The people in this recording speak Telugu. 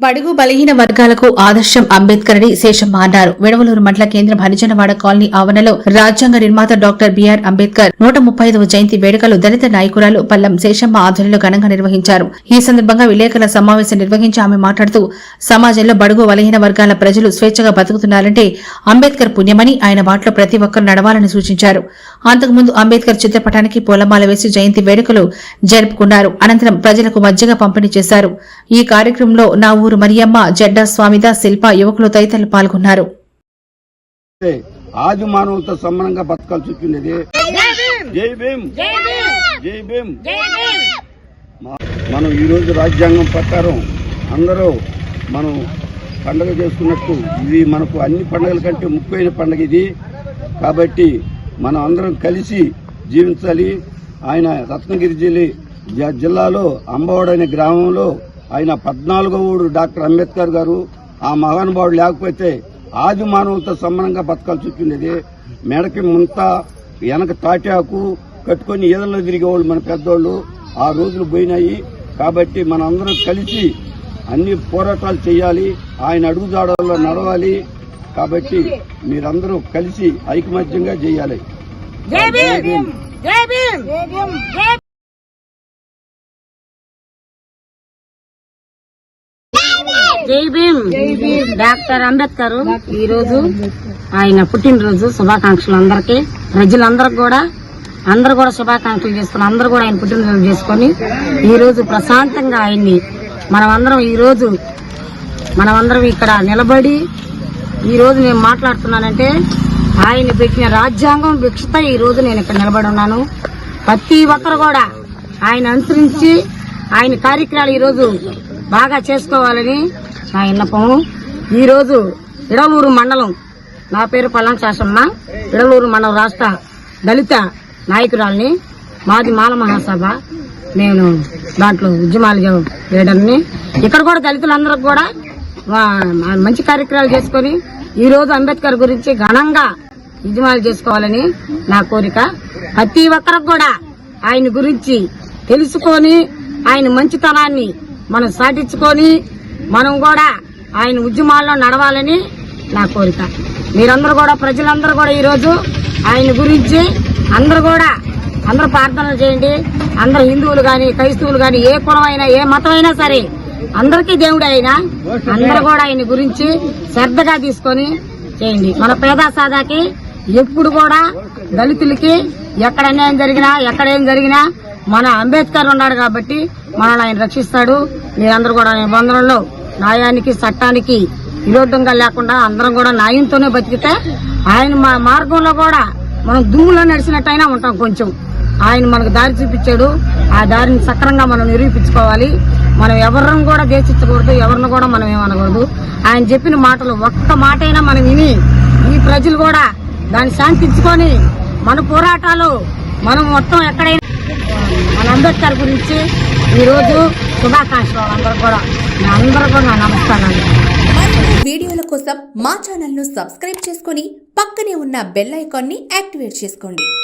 బడుగు బలహీన వర్గాలకు ఆదర్శం అంబేద్కర్ అని శేషమ్మ అన్నారు వెడవలూరు మండల కేంద్రం హరిజనవాడ కాలనీ ఆవరణలో రాజ్యాంగ నిర్మాత డాక్టర్ బిఆర్ అంబేద్కర్ నూట ముప్పై జయంతి వేడుకలు దళిత నాయకురాలు పల్లం శేషమ్మ ఆధ్వర్యంలో ఘనంగా నిర్వహించారు. ఈ సందర్భంగా విలేకరుల సమావేశం నిర్వహించి ఆమె మాట్లాడుతూ సమాజంలో బడుగు బలహీన వర్గాల ప్రజలు స్వేచ్ఛగా బతుకుతున్నారంటే అంబేద్కర్ పుణ్యమని ఆయన వాటిలో ప్రతి ఒక్కరు నడవాలని సూచించారు. అంతకుముందు అంబేద్కర్ చిత్రపటానికి పూలమాల వేసి జయంతి వేడుకలు జరుపుకున్నారు. అనంతరం ప్రజలకు మధ్యగా పంపిణీ చేశారు. ఈ కార్యక్రమంలో నా ఊరు మరియమ్మ జడ్డా స్వామిద శిల్ప యువకులు తదితరులు పాల్గొన్నారు. ఆది మానవులతో సమానంగా బతకాల్సి వచ్చింది. జై భీమ్. జై భీమ్. మనం ఈ రోజు రాజ్యాంగం ప్రకారం అందరూ మనం పండగ చేసుకున్నట్టు ఇది మనకు అన్ని పండుగల కంటే ముఖ్యమైన పండుగ ఇది. కాబట్టి మనం అందరం కలిసి జీవించాలి. ఆయన రత్నగిరి జిల్లా జిల్లాలో అంబవాడు అనే గ్రామంలో ఆయన పద్నాలుగో ఊరు డాక్టర్ అంబేద్కర్ గారు ఆ మహానుభావుడు లేకపోతే ఆది మానవులతో సమానంగా బతకాల్సి వచ్చింది మెడకి ముంత వెనక తాటాకు కట్టుకొని ఈదల్లో తిరిగేవాళ్ళు మన పెద్దోళ్ళు. ఆ రోజులు పోయినాయి. కాబట్టి మన అందరం కలిసి అన్ని పోరాటాలు చేయాలి. ఆయన అడుగుజాడల్లో నడవాలి. కాబట్టి మీరందరూ కలిసి ఐకమత్యంగా చేయాలి. జై భీమ్. డాక్టర్ అంబేద్కర్ ఈ రోజు ఆయన పుట్టినరోజు శుభాకాంక్షలు అందరికి ప్రజలందరికి కూడా. అందరూ కూడా శుభాకాంక్షలు చేసుకుని అందరూ కూడా ఆయన పుట్టినరోజు చేసుకొని ఈ రోజు ప్రశాంతంగా ఆయన్ని మనం అందరం ఈ రోజు మనమందరం ఇక్కడ నిలబడి ఈ రోజు నేను మాట్లాడుతున్నానంటే ఆయన పెట్టిన రాజ్యాంగం భిక్షత ఈ రోజు నేను ఇక్కడ నిలబడి ఉన్నాను. ప్రతి ఒక్కరు కూడా ఆయన అనుసరించి ఆయన కార్యక్రమాలు ఈ రోజు బాగా చేసుకోవాలని నా విన్నపము ఈరోజు ఇడలూరు మండలం నా పేరు పల్లం శాసమ్మ ఇడలూరు మండలం రాష్ట్ర దళిత నాయకురాల్ని మాది మాల మహాసభ. నేను దాంట్లో ఉద్యమాలు లీడర్ని ఇక్కడ కూడా దళితులందరూ కూడా మంచి కార్యక్రమాలు చేసుకొని ఈ రోజు అంబేద్కర్ గురించి ఘనంగా ఉద్యమాలు చేసుకోవాలని నా కోరిక. ప్రతి ఒక్కరికి కూడా ఆయన గురించి తెలుసుకొని ఆయన మంచితనాన్ని మనం సాటించుకొని మనం కూడా ఆయన ఉద్యమాల్లో నడవాలని నా కోరిక. మీరందరూ కూడా ప్రజలందరూ కూడా ఈరోజు ఆయన గురించి అందరూ కూడా అందరూ ప్రార్థనలు చేయండి. అందరూ హిందువులు కానీ క్రైస్తవులు కానీ ఏ కులమైనా ఏ మతమైనా సరే అందరికీ దేవుడు అయినా అందరూ కూడా ఆయన గురించి శ్రద్ధగా తీసుకొని చేయండి. మన పేద సాదాకి ఎప్పుడు కూడా దళితులకి ఎక్కడ అన్యాయం జరిగినా ఎక్కడ ఏం జరిగినా మన అంబేద్కర్ ఉన్నాడు కాబట్టి మనల్ని ఆయన రక్షిస్తాడు. మీరందరూ కూడా నిబంధనల్లో న్యాయానికి చట్టానికి విరోధంగా లేకుండా అందరం కూడా న్యాయంతోనే బతికితే ఆయన మా మార్గంలో కూడా మనం దుమ్ములో నడిచినట్టయినా ఉంటాం కొంచెం. ఆయన మనకు దారి చూపించాడు. ఆ దారిని సక్రంగా మనం నిరూపించుకోవాలి. మనం ఎవరిని కూడా దేశించకూడదు ఎవరిని కూడా మనం ఏమనకూడదు. ఆయన చెప్పిన మాటలు ఒక్క మాటైనా మనం విని ఈ ప్రజలు కూడా దాన్ని శాంతించుకొని మన పోరాటాలు మనం మొత్తం ఎక్కడైనా మన అంబేద్కర్ గురించి ఈరోజు శుభాకాంక్షలు అందరూ కూడా. అందరూ కూడా వీడియోల కోసం మా ఛానల్ను సబ్స్క్రైబ్ చేసుకొని పక్కనే ఉన్న బెల్ ఐకాన్ని యాక్టివేట్ చేసుకోండి.